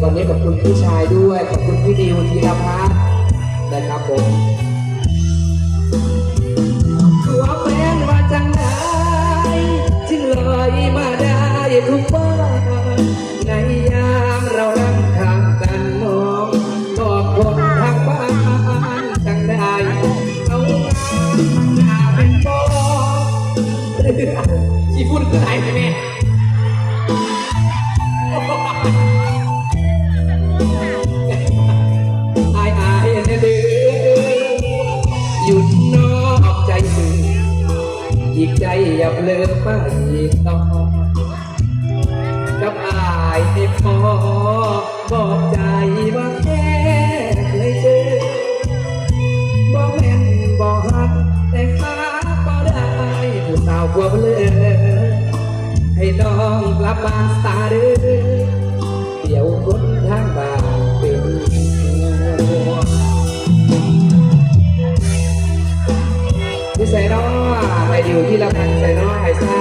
วันนี้ขอบคุณพี่ชายด้วย ขอบคุณพี่ดิวธีรพัฒน์นะครับผม น้องกลับบ้านตาเด้อเดี๋ยวคนทางบ้านเป็นห่วงพี่ใส่น้อไปอยู่ที่ละพันใส่น้อไอ้ไส้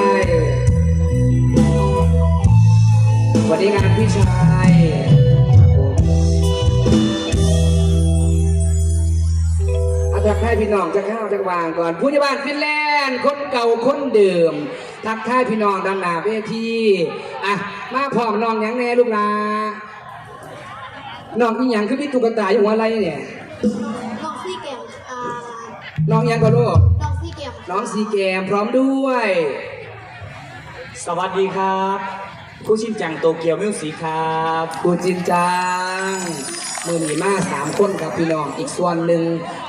วันนี้งานพี่ชายอาทักทายพี่น้องจะเข้าวจะวางก่อนผู้ใหญ่บ้านฟินแลนด์คนเก่าคนเดิม ทักทายพี่น้องดังหนาเวทีอะมาพร้อมน้องหยังแน่ลูกหลาน้องอีหยังคือพี่ตุ๊กตาอยู่หัวอะไรเนี่ยลองซี่เกมอ่าน้องหยังก็ลูกลองซี่เกมน้องซีแกมพร้อมด้วย สวัสดีครับ ผู้ชินจังโตเกียวมิวสิกครับกูจินจัง มือหนีมาสามคนครับพี่น้องอีกส่วนหนึ่ง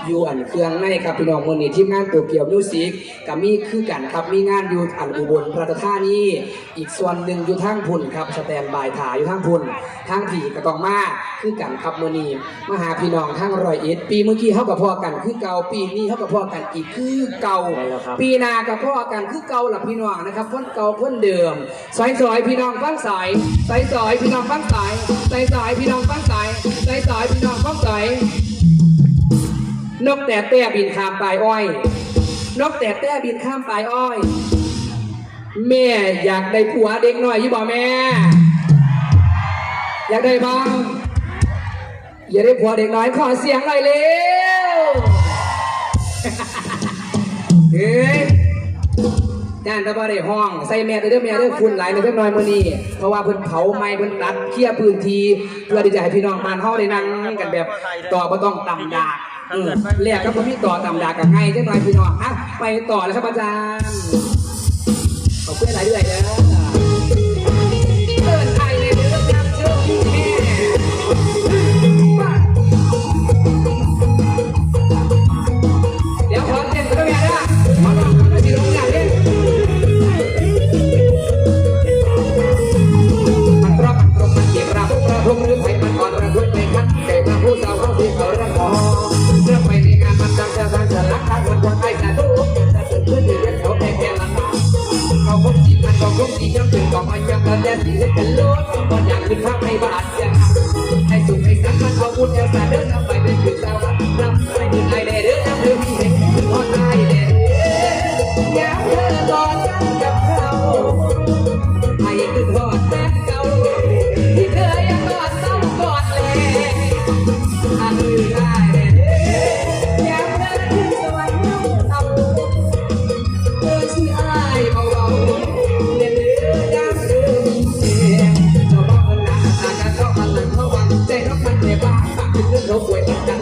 อยู่อันเครื่องในครับพี่น้องมือหนีทีมงานตัวเกี่ยวมิวสิกกับมีคือกันครับมีงานอยู่อันอุบลราชธานีอีกส่วนหนึ่งอยู่ทางพุ่นครับสแตนบายถ่ายอยู่ทางพุ่นทางผีกระตองมาคือกันครับมือนีมาหาพี่น้องทางรอยเอ็ดปีเมื่อกี้เขากับพ่อกันคือเก่าปีนี้เขากับพ่อกันอีกคือเก่าไปแล้วครับปีหนากับพ่อกันคือเก่าหลับพี่น้องนะครับคนเก่าคนเดิมสอยสอยพี่น้องฟังสายสอยสอยพี่น้องฟังสายสอยสอยพี่น้องฟังสายสอยสอยพี่น้องฟังสนกแต่แต่บินข้ามปลายอ้อย นกแต่แต่บินข้ามปลายอ้อย แม่อยากได้ผัวเด็กหน่อยยี่บอกแม่ อยากได้บ้างอยากได้ผัวเด็กน้อยขอเสียงหน่อยเร็วเฮ้ย ด้านตะบะได้ห้องใส่แม่เด้อแม่เด้อคุณหลายในเพิ่นน้อยมื้อนี้เพราะว่าเพิ่นเผาไม้เพิ่นตัดเคลียร์พื้นที่เพื่อที่จะให้พี่น้องบ้านเฮาได้นั่งกันแบบต่อบ่ต้องตำดากเออแลกกับบ่มีต่อตำดากกันง่ายจังหน่อยพี่น้องอะไปต่อเลยครับอาจารย์ขอบคุณหลายเดือนเด้อ เรื่องเขาป่วยต้องการเรื่องเวง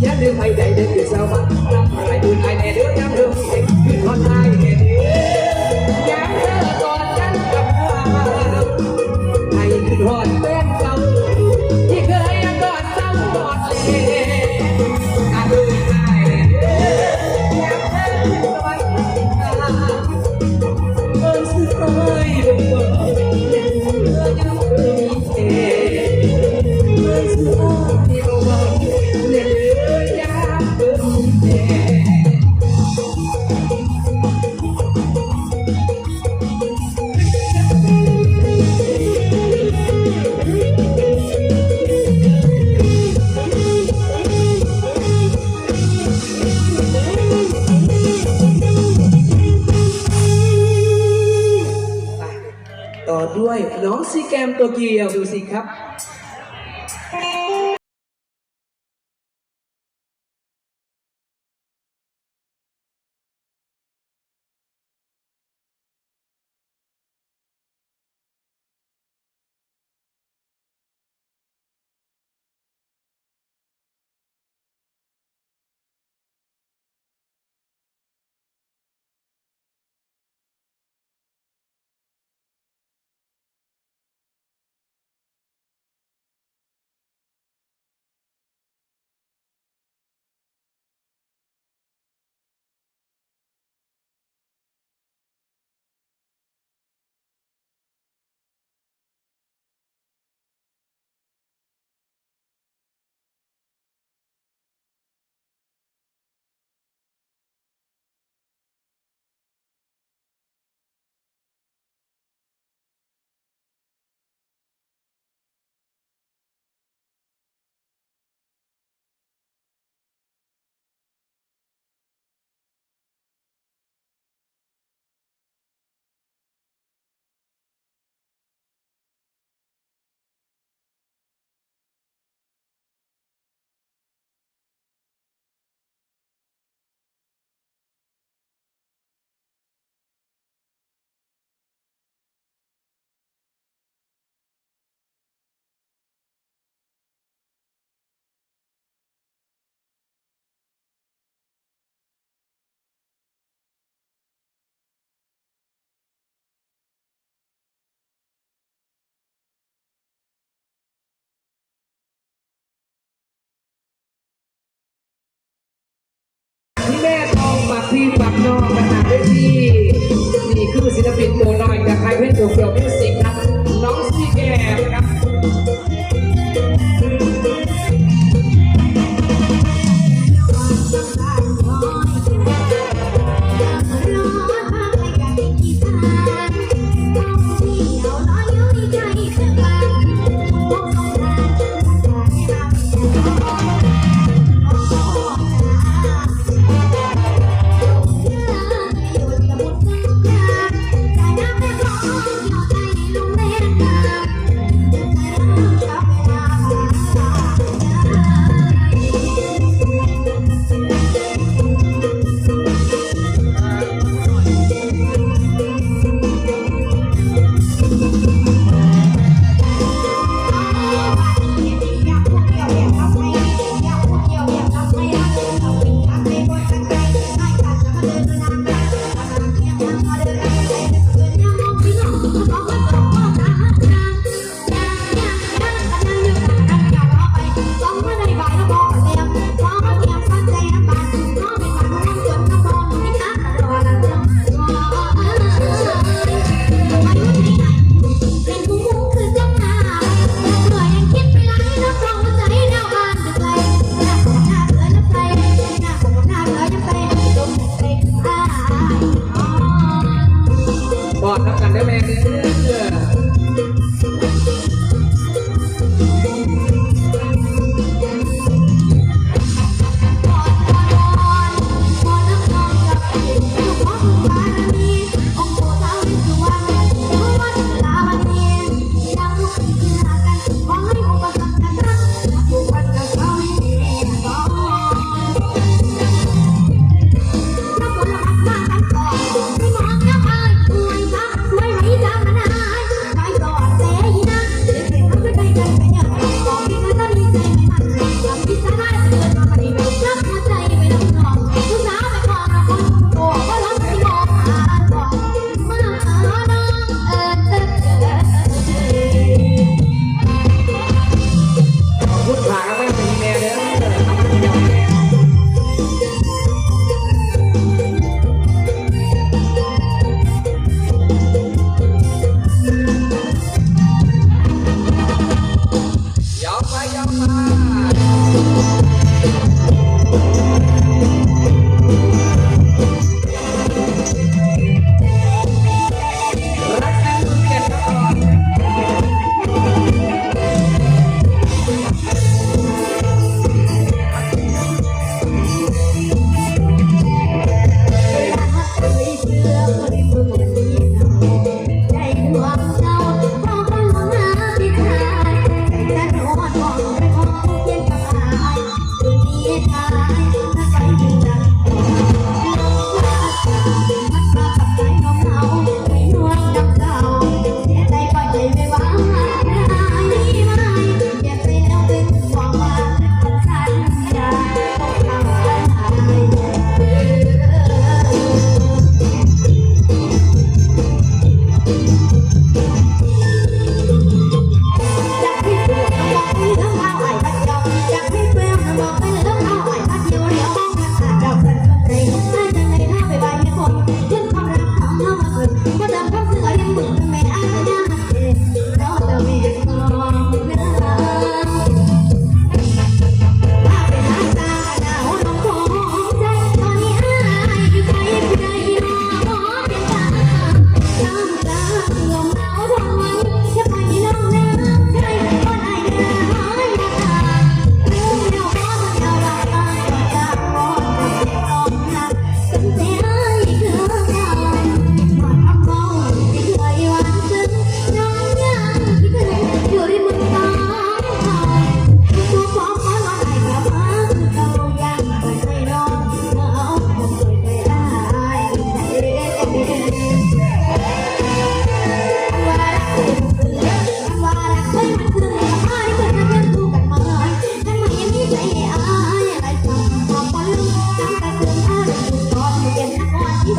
Nhớ đêm hay đầy đêm về sao mặt Năm lại buồn ai nè đứa em đương Khi con ai nè đứa กรมตัวเกียวดูสิครับ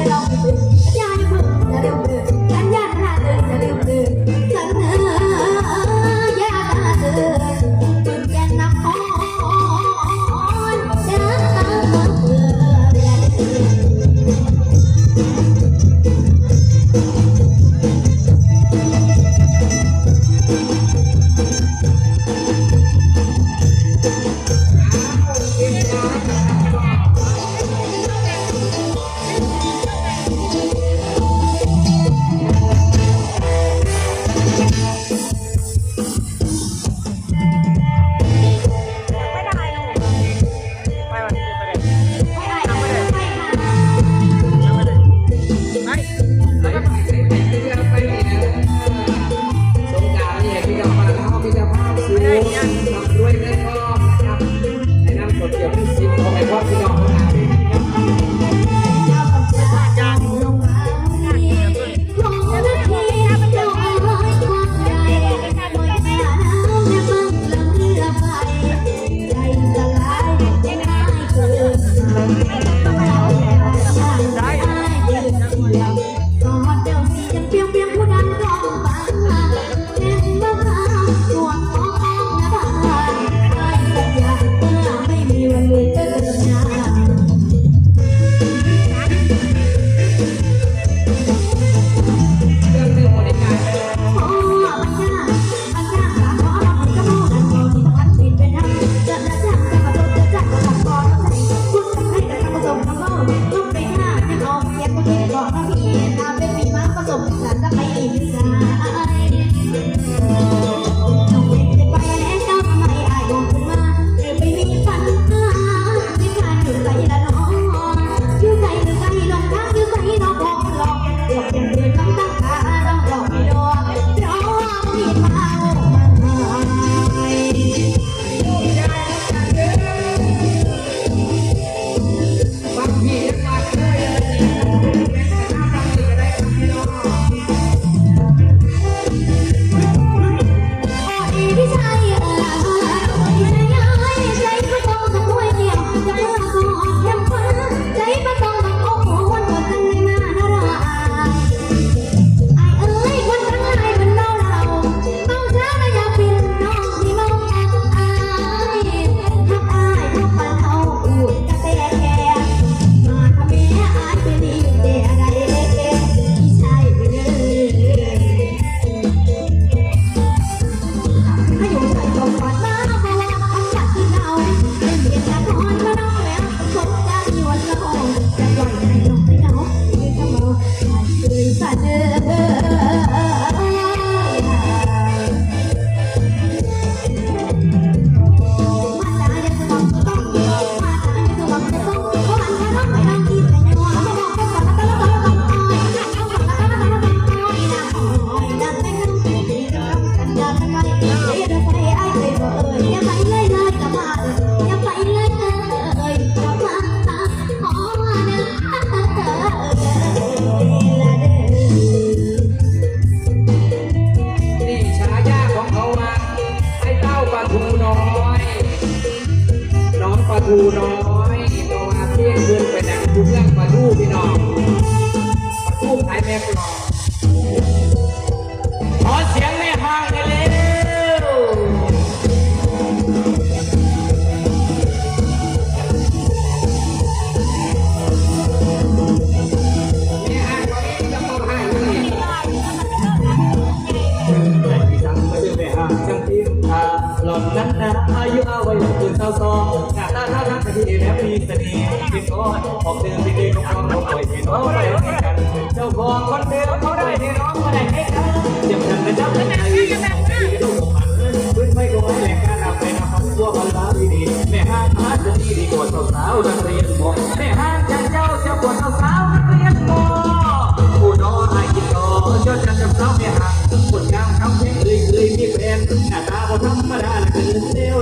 เราอย่าอย่าเพิ่งอย่เพิ่ง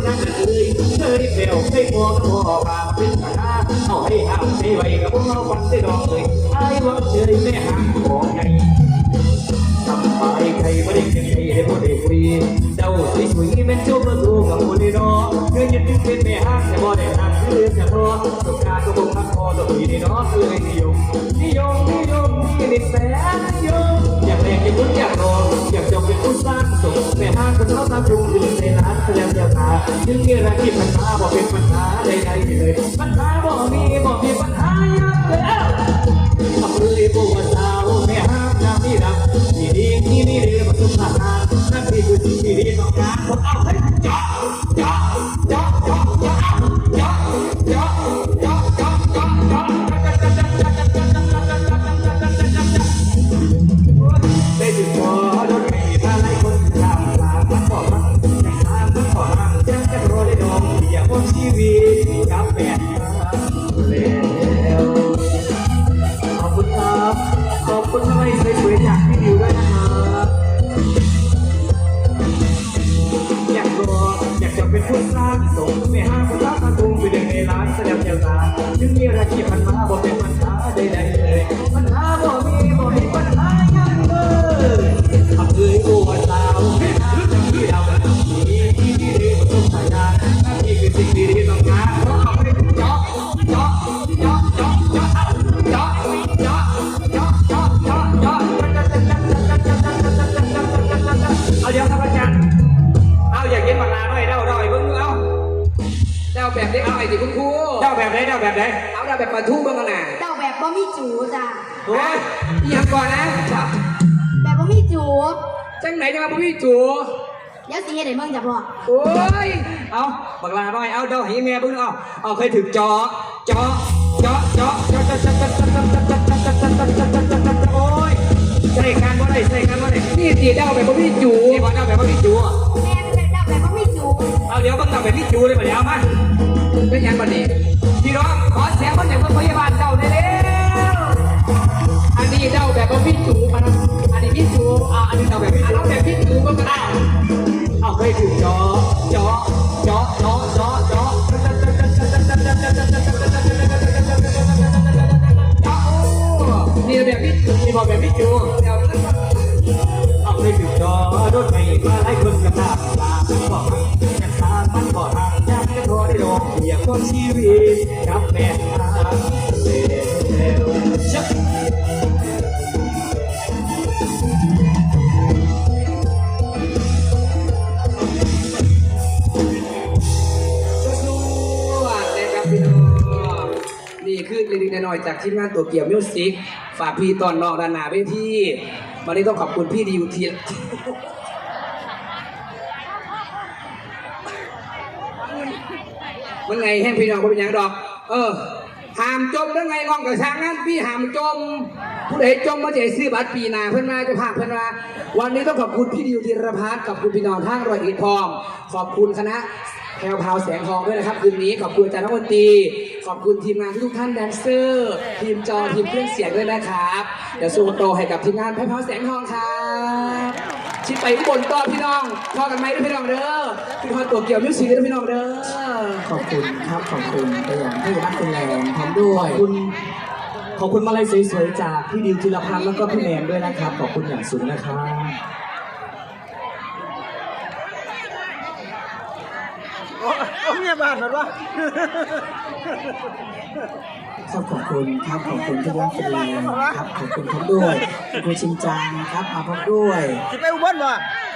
นเซลนั่งเคยเคยเปลวเคยมองมองมาเป็นขนาเอาให้ห้ามให้ไวกับพวกเราฟันได้ดอกเลยไอ้ว่าเฉยไม่ห้างของไง ทำไปใครไม่ได้เก่งใครได้พูดได้คุยเจ้าสวยสวยเป็นเจ้าเมื่อตัวกับคนในน้อเพื่อนยังดึงเป็นแม่ห้างแต่บ่ได้หักคือจะรอตกการก็บ่พักคอตัวพี่ในน้องเลยนิยมนิยมนิยมนี่นิสัยนิยมอยากแรงอยากลุ้นอยากรองอยากจบเป็นผู้สร้างสมแม่ห้างก็ชอบตามจุงยืนในร้านแสดงเดียวตาถึงมีอะไรที่ปัญหาบ่เป็นปัญหาใดๆเลยปัญหาบ่มีบ่มีปัญหาอยากแล้วทำเลยปวดสาว ที่รักที่ดีดีดีหมลยประสบการนั่นคือสิ่งที่ดีต้องการผมเอาให้จ้าจ้าจ้าจ้าจ้าจ้า จังไหนจะมาพี่จูเดี๋ยวสิเฮ็ดให้เบิ่งจ้ะพ่อโอ้ย เอาปากลาหน่อย เอาเดาให้แม่เพิ่งเอาเอาเคยถึงจอจอจอจอจอจอจอจอจอจอจอจอจอจอจอจอโอ้ยใส่กันบ่ได้ใส่กันบ่ได้นี่ตีเด้าแบบพี่จูนี่บอลเด้าแบบว่าพี่จูอะแม่เป็นเจ้าแบบบ่มีจูเอาเดี๋ยวบังเด้าแบบพี่จูเลยมาเดี๋ยวมาเป็นหยังบัดนี้พี่น้องขอเสียงคนจากโรงพยาบ จอจอจอจอจอจอนี่แบบพี่จูมีบอกแบบพี่จูเอาเคยถึงจอรถไม่มาไล่คนกับตาตาบอกจะตามันบอกทางยากจะโทรได้ลงอยากคนชีวิตกับแม่ น้อยๆจากทีมงานตัวเกี่ยวมิวสิกฝากพี่ตอนนอกด้านหน้าเวทีวันนี้ต้องขอบคุณพี่ดิวเทียนมันไงแห้งพี่น้องก็เป็นอย่างดอก เออหามจมแล้วไงงองกับช้างนั้นพี่หามจม ผู้ใดจมมาจะให้ซื้อบัตรปีนาเพื่อนมาจะพาเพื่อนมาวันนี้ต้องขอบคุณพี่ดิวธีรพัฒน์ขอบคุณพี่น้องทางรอยอ็ดทอง ขอบคุณคณะ พรวพราวแสงทองด้วยนะครับคืนนี้ขอบคุณอาจารย์นักดนตรีขอบคุณทีมงานทุกท่านแดนเซอร์ทีมจอทีมเครื่องเสียงด้วยนะครับเดี๋ยวสูโตให้กับทีมงานแพรวพาวแสงทองครับชิดไปอุบลต่อพี่น้องพอกันไหมด้วยพี่น้องเด้อพี่พอตัวเกี่ยวมิวสิกด้วยพี่น้องเด้อขอบคุณครับขอบคุณไปอย่างผู้รักคุณแรงพร้อมด้วยขอบคุณขอบคุณมาลัยสวยๆจากพี่ดิวจิรพันธ์แล้วก็พี่แมนด้วยนะครับ ขอบคุณอย่างสูงนะครับ โอ้เมียบ้านหรอวะครับขอบคุณครับขอบคุณที่รักฟรีครับขอบคุณครับด้วยขอบคุณชินจังครับมาพบด้วยจะไปอุบลบ่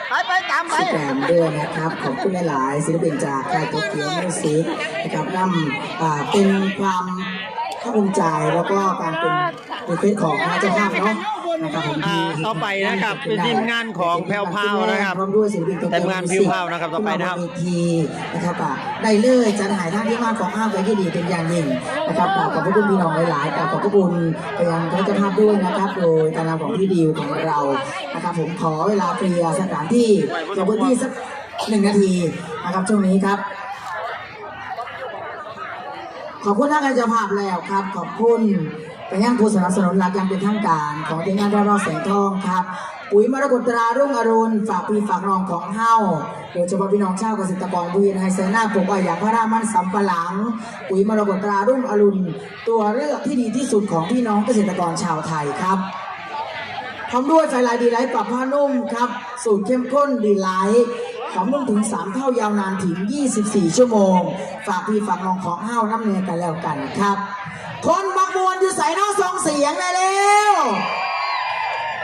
ไปไปตามไปสิแกรมด้วยนะครับ ขอบคุณหลายๆศิลปินจากค่ายโตเกียวมิวสิกนะครับนำอ่าเป็นความภาคภูมิใจแล้วก็การเป็นเป็นเฟซของคณะเจ้าภาพเนาะ นะครับผมที่อ่าต่อไปนะครับเป็นทีมงานของแพรวพราวนะครับพร้อมด้วยศิลปินโตเกียวทีมงานแพรวพราวนะครับต่อไปนะครับที่มาบเวทีนะครับอะได้เลยจัดหายท่านที่มานของห้างไว้ที่ดีเป็นอย่างยิ่งนะครับกราบขอบพระคุณพี่น้องหลายๆกราบขอบพระคุณไปยังคณะเจ้าภาพด้วยนะครับโดยการนำของพี่ดิวของเรานะครับผมขอเวลาเคลียร์สถานที่เคลียร์พื้นที่สักหนึ่งนาทีนะครับช่วงนี้ครับขอบคุณท่านการเจ้าภาพแล้วครับ ขอบคุณ ไปยังผู้สนับสนุนหลักอยังเป็นทางการ ของทีมงานดารอแสงทองครับ ปุ๋ยมรกตตรารุ่งอรุณฝากพี่ฝากน้องของเฮาโดยเฉพาะพี่น้องชาวเกษตรกรผู้ยินไฮเซน่าปลูกอ้อยอย่างพระรามันสำปะหลัง ปุ๋ยมรกตตรารุ่งอรุณตัวเลือกที่ดีที่สุดของพี่น้องเกษตรกรชาวไทยครับพร้อมด้วยไฟลายดีไลท์ปรับผ้านุ่มครับ สูตรเข้มข้นดีไลท์หอมนุ่มถึง 3 เท่ายาวนานถึง 24 ชั่วโมง ฝากพี่ฝากน้องของห้าวน้ำเนยกันแล้วกันครับ คนบักมวนอยู่ใส่นอกทรงเสียงได้แล้ว